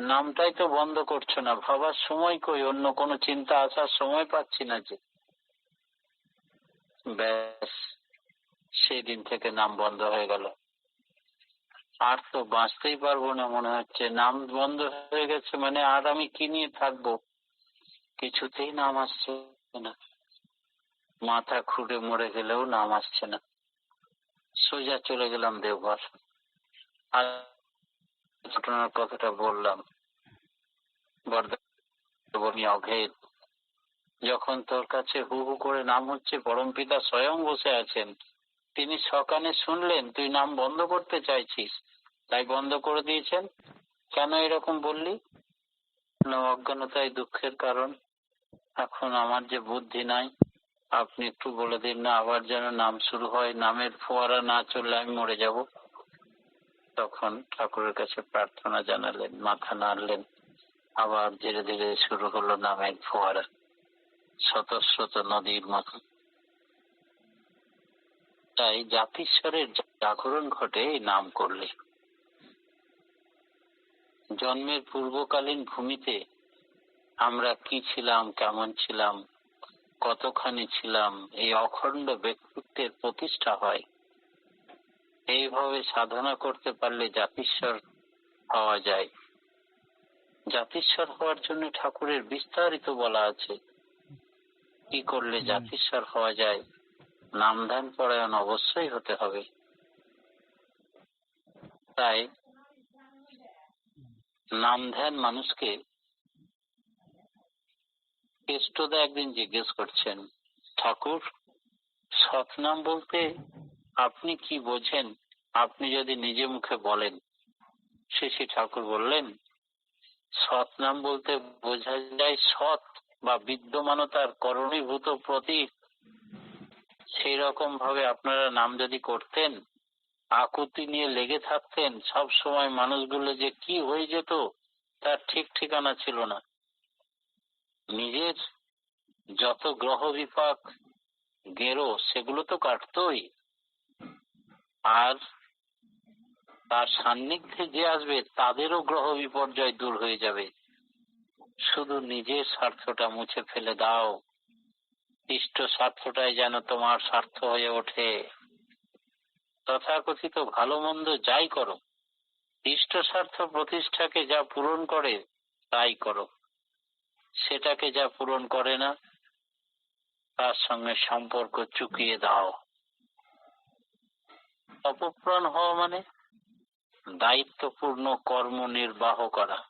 নামটাই তো বন্ধ করছ না। ভাবার সময় কই? অন্য কোনো চিন্তা আসার সময় পাচ্ছি না যে। ব্যাস, সেই দিন থেকে নাম বন্ধ হয়ে গেল। আর তো বাঁচতেই পারব না মনে হচ্ছে। নাম বন্ধ হয়ে গেছে মানে আর আমি কি নিয়ে থাকব? কিছুতেই নাম আসছে না। মাথা খুঁড়ে মরে গেলেও নাম আসছে না। সোজা চলে গেলাম দেওঘর। আর ঘটনার কথাটা বললাম। অভেদ যখন তোর কাছে হু হু করে নাম হচ্ছে পরম পিতা স্বয়ং বসে আছেন, তিনি সকানে শুনলেন তুই নাম বন্ধ করতে চাইছিস। তাই বন্ধ করে দিয়েছেন? কেন এরকম বললি? অজ্ঞানতাই দুঃখের কারণ। এখন আমার যে বুদ্ধি নাই, আপনি একটু বলে দিন না, আবার যেন নাম শুরু হয়, নামের ফোয়ারা না চললে আমি মরে যাব। তখন ঠাকুরের কাছে প্রার্থনা জানালেন, মাথা নাড়লেন। আবার ধীরে ধীরে শুরু হলো নামের ফোয়ারা শত নদীর মতো। তাই জাতিস্বরের জাগরণ ঘটে এই নাম করলে। জন্মের পূর্বকালীন ভূমিতে আমরা কি ছিলাম, কেমন ছিলাম, কতখানি ছিলাম, এই অখণ্ড ব্যক্তিত্বের প্রতিষ্ঠা হয়। এইভাবে সাধনা করতে পারলে জাতিস্বর হওয়া যায়। জাতিস্বর হওয়ার জন্য ঠাকুরের বিস্তারিত বলা আছে। কি করলে জাতিস্বর হওয়া যায়? নাম ধ্যান পরায়ণ অবশ্যই হতে হবে। তাই নাম ধ্যান মানুষকে কেষ্টদা একদিন জিজ্ঞেস করছেন ঠাকুর সৎনাম বলতে আপনি কি বোঝেন? আপনি যদি নিজে মুখে বলেন। শেষে ঠাকুর বললেন, সৎ নাম বলতে বোঝা যায় সৎ বা বিদ্যমানতার করণীভূত প্রতীক। সেই রকম ভাবে আপনারা নাম যদি করতেন, আকুতি নিয়ে লেগে থাকতেন, সব সময় মানুষগুলো যে কি হয়ে যেত, তার ঠিক ঠিকানা ছিল না। নিজের যত গ্রহ বিপাক, গেরো, সেগুলো তো কাটতই। আর তার সান্নিধ্যে যে আসবে, তাদেরও গ্রহ বিপর্যয় দূর হয়ে যাবে। শুধু নিজের স্বার্থটা মুছে ফেলে দাও। ইষ্ট স্বার্থটাই যেন তোমার স্বার্থ হয়ে ওঠে। তথাকথিত ভালো মন্দ যাই করো। ইষ্ট স্বার্থ প্রতিষ্ঠাকে যা পূরণ করে, তাই করো। সেটাকে যা পূরণ করে না, তার সঙ্গে সম্পর্ক চুকিয়ে দাও। অপপ্রাণ হওয়া মানে দায়িত্বপূর্ণ কর্ম নির্বাহ করা।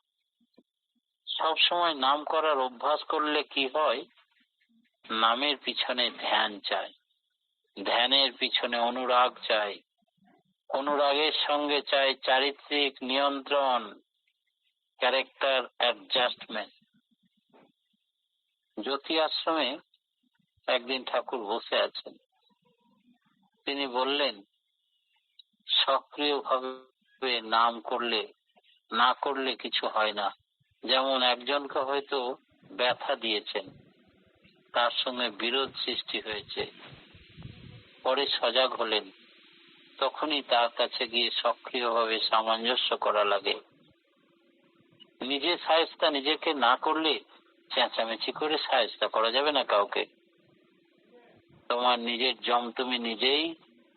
সব সময় নাম করার অভ্যাস করলে কি হয়? নামের পিছনে ধ্যান চাই ধ্যানের পিছনে অনুরাগ চাই অনুরাগের সঙ্গে চাই চারিত্রিক নিয়ন্ত্রণ, ক্যারেক্টার অ্যাডজাস্টমেন্ট। জ্যোতি আশ্রমে একদিন ঠাকুর বসে আছেন। তিনি বললেন সক্রিয়ভাবে নাম করলে, না করলে কিছু হয় না। যেমন একজনকে হয়তো ব্যথা দিয়েছেন, তার সঙ্গে বিরোধ সৃষ্টি হয়েছে। পরে সজাগ হলেন। তখনই তার কাছে গিয়ে সক্রিয়ভাবে সামঞ্জস্য করা লাগে। নিজে সাহেস্তা নিজেকে না করলে চেঁচামেচি করে সাহেস্তা করা যাবে না কাউকে। তোমার নিজের জম তুমি নিজেই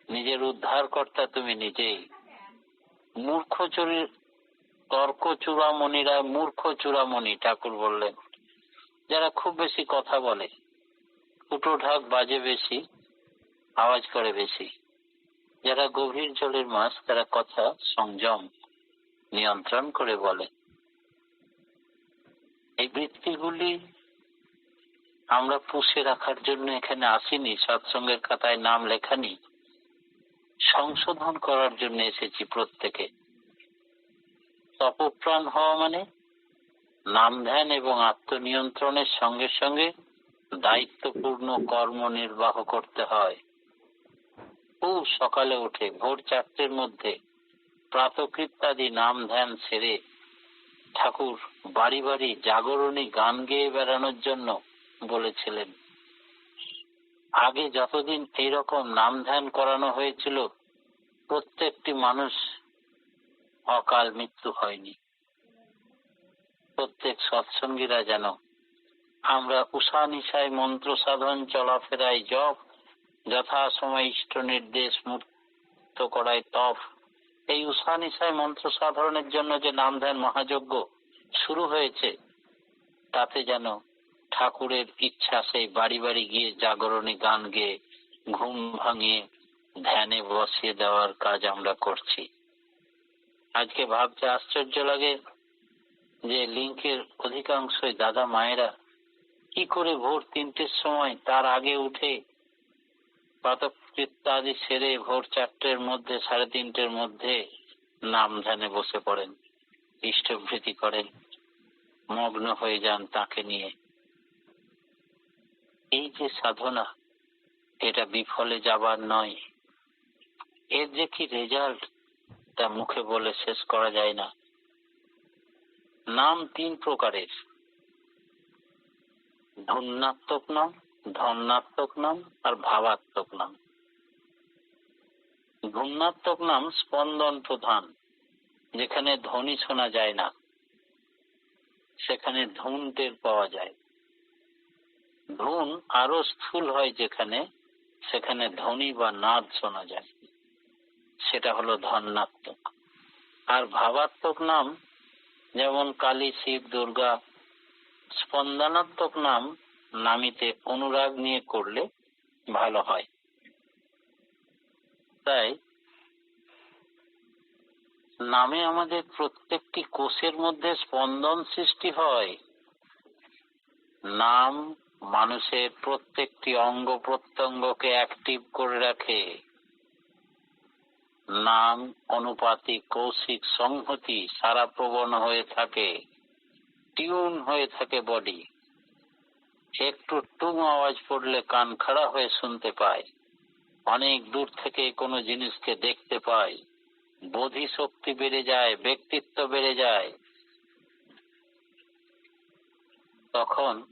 নিজের উদ্ধার কর্তা তুমি নিজেই। মূর্খ চুরি, তর্ক চূড়ামণিরা মূর্খ চূড়ামণি, ঠাকুর বললেন। যারা খুব বেশি কথা বলে ফুটো ঢাক বাজে বেশি, আওয়াজ করে বেশি। যারা গভীর জলের মাছ, তারা কথা সংযম, নিয়ন্ত্রণ করে বলে। এই বৃত্তিগুলি আমরা পুষে রাখার জন্য এখানে আসিনি, সৎসঙ্গের খাতায় নাম লেখানি। সংশোধন করার জন্য এসেছি প্রত্যেকে। তপপ্রাণ হওয়া মানে নাম ধ্যান এবং আত্মনিয়ন্ত্রণের সঙ্গে সঙ্গে দায়িত্বপূর্ণ কর্ম নির্বাহ করতে হয়। খুব সকালে উঠে ভোর চারটের মধ্যে প্রাতকৃত্যাদি নাম ধ্যান সেরে ঠাকুর বাড়ি বাড়ি জাগরণী গান গেয়ে বেড়ানোর জন্য বলেছিলেন। আগে যতদিন এইরকম নাম ধ্যান করানো হয়েছিল, প্রত্যেকটি মানুষ অকাল মৃত্যু হয়নি। প্রত্যেক সৎসঙ্গীরা যেন, আমরা উষা নিশায় মন্ত্র সাধন, চলাফেরায় জপ যথা সময় ইষ্ট নির্দেশ, মুক্ত করায় তফ এই উষা নিশায় মন্ত্র সাধনের জন্য যে নাম ধ্যান মহাযজ্ঞ শুরু হয়েছে, তাতে যেন ঠাকুরের ইচ্ছা, সেই বাড়ি বাড়ি গিয়ে জাগরণী গান গেয়ে ঘুম ভাঙিয়ে ধ্যানে বসিয়ে দেওয়ার কাজ আমরা করছি। আজকে ভাবতে আশ্চর্য লাগে যে লিঙ্কের অধিকাংশই দাদা মায়েরা কি করে ভোর তিনটের সময় তার আগে উঠে প্রাতকৃত্যাদি সেরে ভোর চারটের মধ্যে, সাড়ে তিনটের মধ্যে নাম ধ্যানে বসে পড়েন, ইষ্টভৃতি করেন, মগ্ন হয়ে যান তাকে নিয়ে। এই যে সাধনা, এটা বিফলে যাবার নয়। এর যে কি রেজাল্ট তা মুখে বলে শেষ করা যায় না। নাম তিন প্রকারের। ধন্যাত্মক নাম ধন্যাত্মক নাম আর ভাবাত্মক নাম। ধন্যাত্মক নাম স্পন্দন প্রধান, যেখানে ধ্বনি শোনা যায় না। সেখানে ধুন টের পাওয়া যায়। ধুন আরও স্থূল হয় যেখানে, সেখানে ধ্বনি বা নাদ শোনা যায়। সেটা হলো ধন্যাত্মক আর ভাবাত্মক নাম, যেমন কালী, শিব, দুর্গা, স্পন্দনাত্মক নাম নামিতে অনুরাগ নিয়ে করলে ভালো হয়। তাই নামে আমাদের প্রত্যেকটি কোষের মধ্যে স্পন্দন সৃষ্টি হয়। নাম মানুষের প্রত্যেকটি অঙ্গ প্রত্যঙ্গকে অ্যাক্টিভ করে রাখে। নাম অনুপাতিক কৌশিক, সংহতি সারা প্রবণ হয়ে থাকে টিউন হয়ে থাকে বডি একটু টুং আওয়াজ পড়লে কান খাড়া হয়ে শুনতে পায়। অনেক দূর থেকে কোনো জিনিসকে দেখতে পায়। বোধি শক্তি বেড়ে যায়, ব্যক্তিত্ব বেড়ে যায়। তখন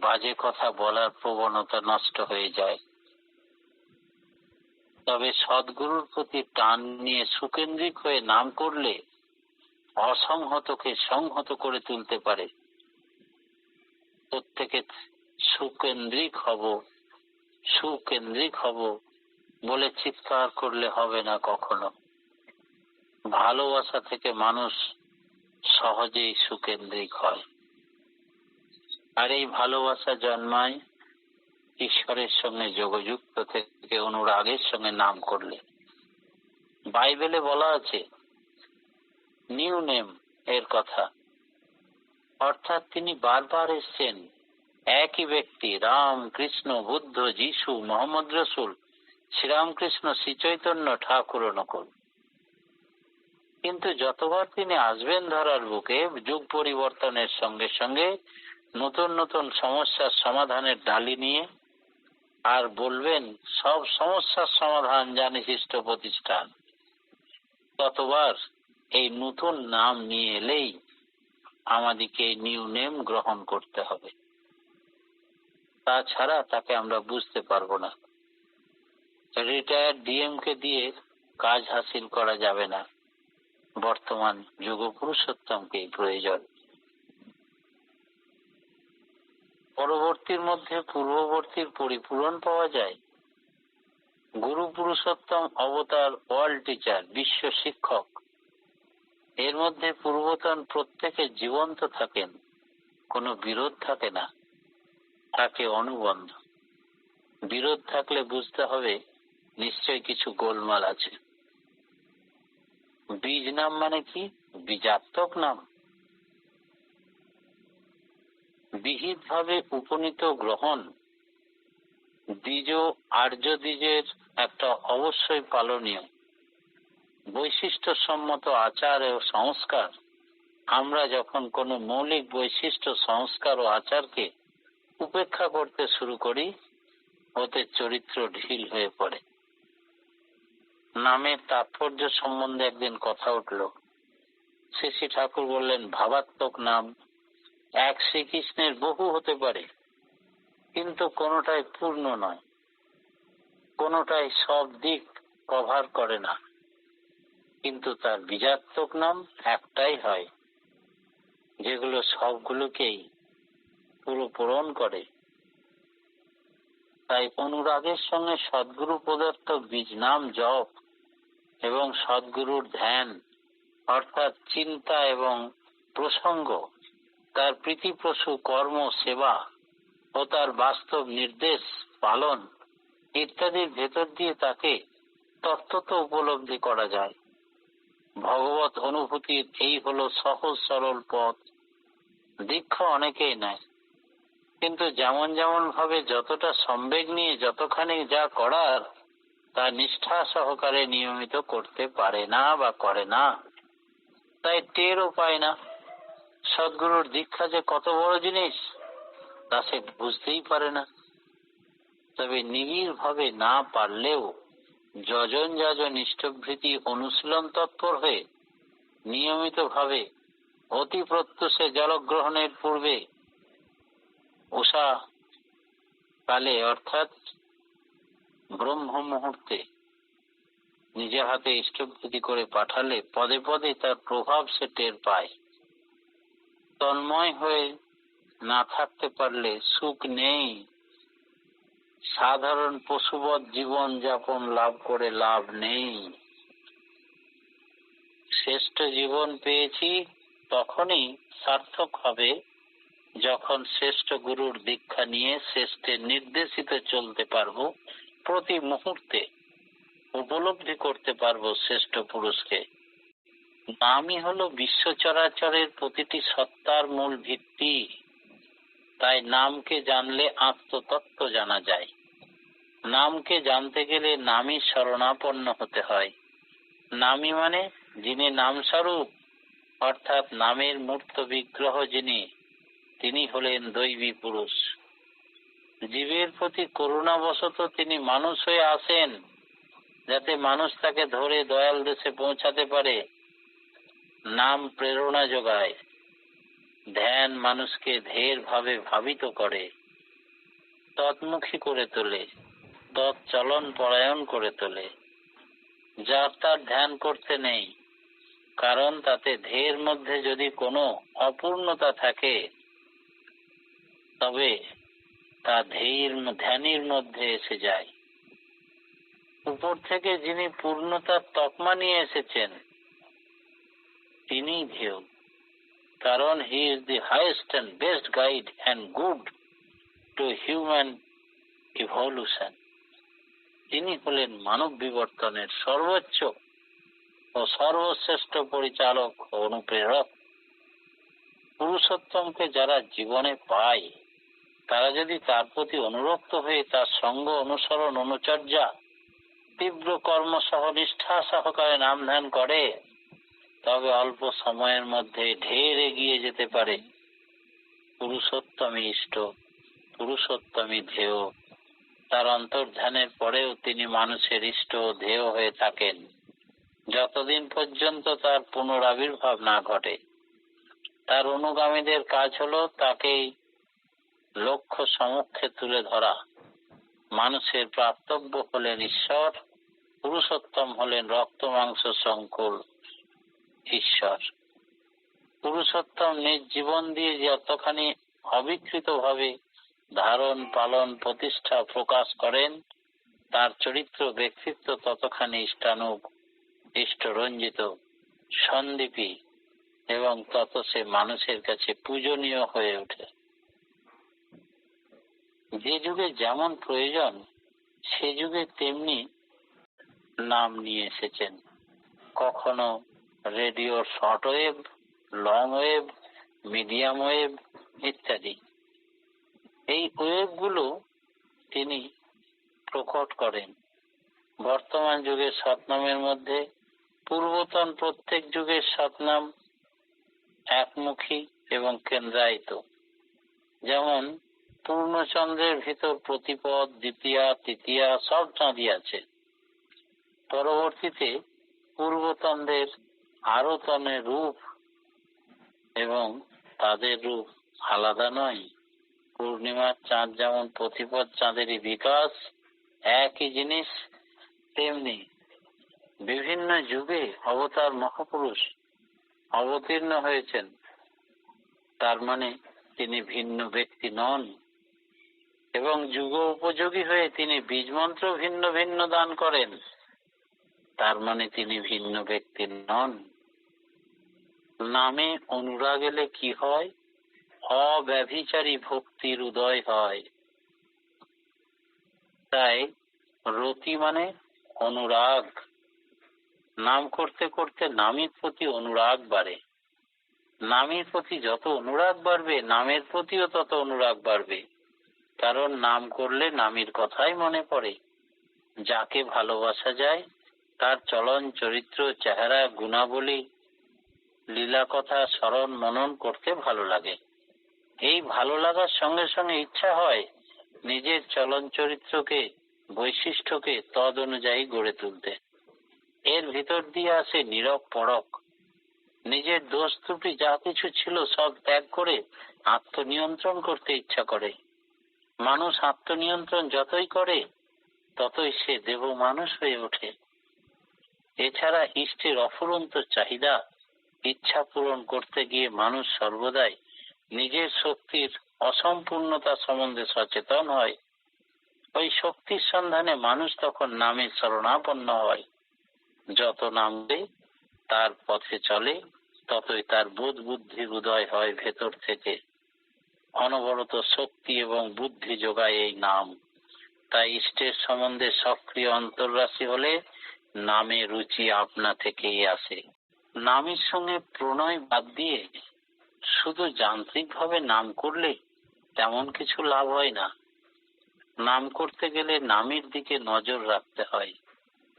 বাজে কথা বলার প্রবণতা নষ্ট হয়ে যায়। তবে সদ্গুরুর প্রতি টান নিয়ে সুকেন্দ্রিক হয়ে নাম করলে অসংহতকে সংহত করে তুলতে পারে। প্রত্যেকে সুকেন্দ্রিক হব সুকেন্দ্রিক হব বলে চিৎকার করলে হবে না কখনো। ভালোবাসা থেকে মানুষ সহজেই সুকেন্দ্রিক হয়। আর এই ভালোবাসা জন্মায় ঈশ্বরের সঙ্গে যোগযুক্ত থেকে অনুরাগের সঙ্গে নাম করলে। বাইবেলে বলা আছে, নিউ নেম এর কথা। অর্থাৎ তিনি বারবার এসছেন, একই ব্যক্তি রাম কৃষ্ণ বুদ্ধ, যিশু, মোহাম্মদ রসুল, শ্রীরামকৃষ্ণ শ্রীচৈতন্য ঠাকুর নকল। কিন্তু যতবার তিনি আসবেন ধরার বুকে, যুগ পরিবর্তনের সঙ্গে সঙ্গে নতুন নতুন সমস্যার সমাধানের ডালি নিয়ে আর বলবেন, সব সমস্যার সমাধান জানিস ইষ্ট প্রতিষ্ঠান। ততবার এই নতুন নাম নিয়ে এলেই আমাদেরকে নিউ নেম গ্রহণ করতে হবে। তাছাড়া তাকে আমরা বুঝতে পারব না। রিটায়ার্ড ডিএম কে দিয়ে কাজ হাসিল করা যাবে না। বর্তমান যুগ পুরুষোত্তমকেই প্রয়োজন। পরবর্তীর মধ্যে পূর্ববর্তীর পরিপূরণ পাওয়া যায়। গুরু পুরুষোত্তম অবতার ওয়ার্ল্ড টিচার, বিশ্ব শিক্ষক। এর মধ্যে পূর্বতন প্রত্যেকে জীবন্ত থাকেন, কোনো বিরোধ থাকে না থাকে অনুবন্ধ। বিরোধ থাকলে বুঝতে হবে নিশ্চয় কিছু গোলমাল আছে। বীজ নাম মানে কি? বীজাত্মক নাম। বিহিত ভাবে উপনীত গ্রহণ দ্বিজ আর্য দ্বিজের একটা অবশ্যই পালনীয়। বৈশিষ্ট্য সম্মত আচার ও সংস্কার, আমরা যখন কোনো মৌলিক বৈশিষ্ট্য, সংস্কার ও আচারকে উপেক্ষা করতে শুরু করি, ওতে চরিত্র ঢিল হয়ে পড়ে। নামের তাৎপর্য সম্বন্ধে একদিন কথা উঠল। শ্রী ঠাকুর বললেন, ভাবাত্মক নাম এক শ্রীকৃষ্ণের বহু হতে পারে, কিন্তু কোনোটাই পূর্ণ নয়। কোনোটাই সব দিক কভার করে না। কিন্তু তার বীজাত্মক নাম একটাই হয়, যেগুলো সবগুলোকেই পুরো পূরণ করে। তাই অনুরাগের সঙ্গে সদ্গুরু পদার্থ বীজ নাম জপ এবং সদ্গুরুর ধ্যান, অর্থাৎ চিন্তা এবং প্রসঙ্গ তার প্রীতিপ্রসূ কর্ম, সেবা ও তার বাস্তব নির্দেশ পালন ইত্যাদির ভেতর দিয়ে তাকে তত্ত্বত উপলব্ধি করা যায়। ভগবত অনুভূতির এই হলো সহজ সরল পথ। দীক্ষা অনেকেই নেয়। কিন্তু যেমন যেমন ভাবে যতটা সম্বেগ নিয়ে যতখানি যা করার, তা নিষ্ঠা সহকারে নিয়মিত করতে পারে না বা করে না, তাই টেরও পায় না। সদ্গুরুর দীক্ষা যে কত বড় জিনিস, তা সে বুঝতেই পারে না। তবে নিবিড় ভাবে না পারলেও যজন যাজন ইষ্টভৃতি অনুশীলন তৎপর হয়ে নিয়মিত ভাবে অতি প্রত্যুষে জলগ্রহণের পূর্বে উষা কালে অর্থাৎ ব্রহ্ম মুহূর্তে নিজের হাতে ইষ্টভৃতি করে পাঠালে পদে পদে তার প্রভাব সে টের পায়। তন্ময় হয়ে না থাকতে পারলে সুখ নেই। সাধারণ পশুবৎ জীবন যাপন লাভ করে লাভ নেই। শ্রেষ্ঠ জীবন পেয়েছি তখনই সার্থক হবে যখন শ্রেষ্ঠ গুরুর দীক্ষা নিয়ে শ্রেষ্ঠের নির্দেশিত চলতে পারব, প্রতি মুহূর্তে উপলব্ধি করতে পারব শ্রেষ্ঠ পুরুষকে। নামই হলো বিশ্ব চরাচরের প্রতিটি সত্তার মূল ভিত্তি। তাই নামকে জানলে আত্মতত্ত্ব জানা যায়। নামকে জানতে গেলে নামই শরণাপন্ন হতে হয়। নামই মানে যিনি নামস্বরূপ, অর্থাৎ নামের মূর্ত বিগ্রহ যিনি, তিনি হলেন দৈবী পুরুষ। জীবের প্রতি করুণাবশত তিনি মানুষ হয়ে আসেন, যাতে মানুষ তাকে ধরে দয়াল দেশে পৌঁছাতে পারে। নাম প্রেরণা যোগায়, ধ্যান মানুষকে ধের ভাবে ভাবিত করে, তৎমুখী করে তোলে, তৎচলন পরায়ণ করে তোলে। যার তার ধ্যান করতে নেই, কারণ তাতে ধের মধ্যে যদি কোনো অপূর্ণতা থাকে, তবে তা ধেয়ের ধ্যানের মধ্যে এসে যায়। উপর থেকে যিনি পূর্ণতার তকমা নিয়ে এসেছেন তিনি ধ্যেয় কারণ he is the highest and best guide and good to human evolution তিনি হলেন মানব বিবর্তনের সর্বোচ্চ ও সর্বশ্রেষ্ঠ পরিচালক ও অনুপ্রেরক। পুরুষোত্তমকে যারা জীবনে পায়, তারা যদি তার প্রতি অনুরক্ত হয়ে তার সঙ্গ অনুসরণ অনুচর্যা, তীব্র কর্ম সহ নিষ্ঠা সহকারে নাম ধ্যান করে তবে অল্প সময়ের মধ্যে ঢের এগিয়ে যেতে পারে। পুরুষোত্তমী ইষ্ট পুরুষোত্তমী ধেয় তার অন্তর্ধানের পরেও তিনি মানুষের ইষ্ট ধেয় হয়ে থাকেন। যতদিন পর্যন্ত তার পুনরাবির্ভাব না ঘটে। তার অনুগামীদের কাজ হলো তাকেই লক্ষ্য সমক্ষে তুলে ধরা। মানুষের প্রাপ্তব্য হলেন ঈশ্বর, পুরুষোত্তম হলেন রক্ত মাংস সংকুল। ঈশ্বর। পুরুষোত্তম নিজ জীবন দিয়ে যতখানি অবিকৃত ভাবে ধারণ, পালন, প্রতিষ্ঠা প্রকাশ করেন, তার চরিত্র, ব্যক্তিত্ব ততখানি ইষ্টানুক ইষ্টরঞ্জিত, সন্দীপী এবং তত সে মানুষের কাছে পূজনীয় হয়ে ওঠে। যে যুগে যেমন প্রয়োজন, সে যুগে তেমনি নাম নিয়ে এসেছেন। কখনো রেডিওর short wave, long wave, medium wave ইত্যাদি। এই ওয়েভগুলো তিনি প্রকট করেন। বর্তমান যুগের সৎনামের মধ্যে, পূর্বতন প্রত্যেক যুগের সৎনাম একমুখী এবং কেন্দ্রায়িত। যেমন, পূর্ণচন্দ্রের ভিতর প্রতিপদ, দ্বিতীয়া, তৃতীয়া সব চাঁদি আছে। পরবর্তীতে পূর্বতন্দের আরও তনের রূপ এবং তাদের রূপ আলাদা নয়। পূর্ণিমার চাঁদ যেমন প্রতিপদ চাঁদেরই বিকাশ, একই জিনিস তেমনি বিভিন্ন যুগে অবতার মহাপুরুষ অবতীর্ণ হয়েছেন। তার মানে তিনি ভিন্ন ব্যক্তি নন এবং যুগ উপযোগী হয়ে তিনি বীজ মন্ত্র ভিন্ন ভিন্ন দান করেন। তার মানে তিনি ভিন্ন ব্যক্তি নন। নামে অনুরাগ এলে কি হয়? অব্যভিচারী ভক্তির উদয় হয়। তাই রতি মানে অনুরাগ। নাম করতে করতে নামের প্রতি অনুরাগ বাড়ে। নামের প্রতি যত অনুরাগ বাড়বে, নামের প্রতিও তত অনুরাগ বাড়বে। কারণ নাম করলে নামের কথাই মনে পড়ে। যাকে ভালোবাসা যায়, তার চলন চরিত্র, চেহারা, গুণাবলী লীলা কথা স্মরণ মনন করতে ভালো লাগে। এই ভালো লাগার সঙ্গে সঙ্গে ইচ্ছা হয় নিজের চলন চরিত্রকে বৈশিষ্ট্যকে তদ অনুযায়ী গড়ে তুলতে। এর ভিতর দিয়ে আসে নীরব পরক নিজের দোষ ত্রুটি যা কিছু ছিল সব ত্যাগ করে আত্মনিয়ন্ত্রণ করতে ইচ্ছা করে। মানুষ আত্মনিয়ন্ত্রণ যতই করে, ততই সে দেব মানুষ হয়ে ওঠে। এছাড়া ইষ্টের অফুরন্ত চাহিদা ইচ্ছা পূরণ করতে গিয়ে মানুষ সর্বদাই নিজের শক্তির অসম্পূর্ণতা সম্বন্ধে সচেতন হয়। ওই শক্তির সন্ধানে মানুষ তখন নামে শরণাপন্ন হয়। যত নামবে তার পথে চলে, ততই তার বোধ বুদ্ধির উদয় হয় ভেতর থেকে। অনবরত শক্তি এবং বুদ্ধি যোগায় এই নাম। তাই ইষ্টের সম্বন্ধে সক্রিয় অন্তর্রাশি হলে নামে রুচি আপনা থেকেই আসে। নামের সঙ্গে প্রণয় বাদ দিয়ে শুধু যান্ত্রিক ভাবে নাম করলে তেমন কিছু লাভ হয় না। নাম করতে গেলে নামের দিকে নজর রাখতে হয়।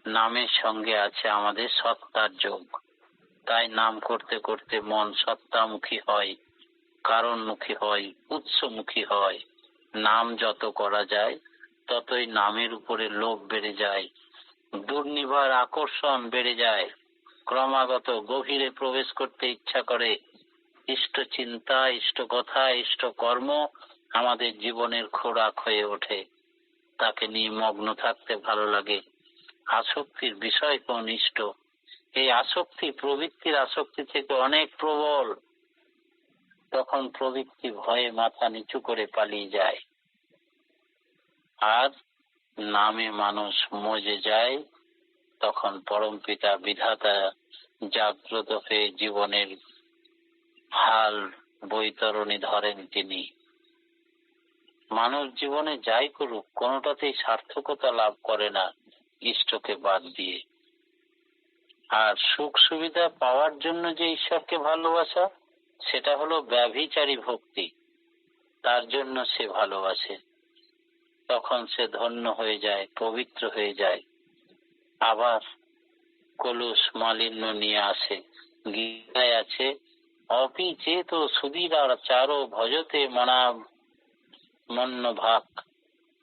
নামের সঙ্গে আছে আমাদের সত্তার যোগ। তাই নাম করতে করতে মন সত্তামুখী হয়, কারণমুখী হয়, উৎসমুখী হয়। নাম যত করা যায়, ততই নামের উপরে লোভ বেড়ে যায়, দুর্নিবার আকর্ষণ বেড়ে যায়। ক্রমাগত গভীরে প্রবেশ করতে ইচ্ছা করে। ইষ্ট চিন্তা, ইষ্ট কথা, ইষ্ট কর্ম আমাদের জীবনের খোরাক হয়ে ওঠে। তাকে নিয়ে মগ্ন থাকতে ভালো লাগে। আসক্তির বিষয় কোন ইষ্ট? এই আসক্তি প্রবৃত্তির আসক্তি থেকে অনেক প্রবল। তখন প্রবৃত্তি ভয়ে মাথা নিচু করে পালিয়ে যায়। আর নামে মানুষ মজে যায়। তখন পরম পিতা বিধাতা জাগ্রত হয়ে জীবনের হাল বৈতরণী ধরেন তিনি। মানুষ জীবনে যাই করুক, কোনোটাতেই সার্থকতা লাভ করে না ইষ্টকে বাদ দিয়ে। আর সুখ সুবিধা পাওয়ার জন্য যে ঈশ্বরকে ভালোবাসা, সেটা হলো ব্যভিচারী ভক্তি। তার জন্য সে ভালোবাসে। তখন সে ধন্য হয়ে যায়, পবিত্র হয়ে যায়। আবার কলুষ মালিন্য নিয়ে আসে। গীতায় আছে, অপি চেত সুধীরার চারো ভজতে মনা মন্য ভাগ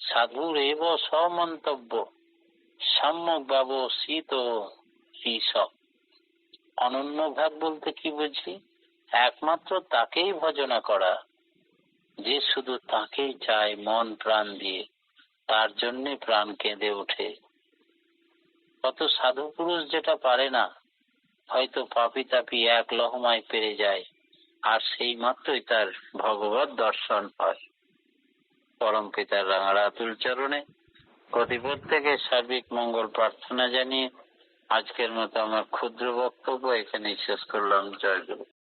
সাধুর এব সমন্তব্য, সম্যক বাব শীত অনন্য ভাগ বলতে কি বুঝি একমাত্র তাকেই ভজনা করা। যে শুধু তাকেই চায় মন প্রাণ দিয়ে, তার জন্যে প্রাণ কেঁদে ওঠে। কত সাধু পুরুষ যেটা পারে না, হয়তো পাপি তাপি এক লহমায় পেরে যায়, আর সেই মাত্রই তার ভগবত দর্শন হয়। পরম পিতার রাঙারাতুল চরণে প্রতিপদ থেকে সার্বিক মঙ্গল প্রার্থনা জানিয়ে আজকের মতো আমার ক্ষুদ্র বক্তব্য এখানেই শেষ করলাম। জয় গুরু।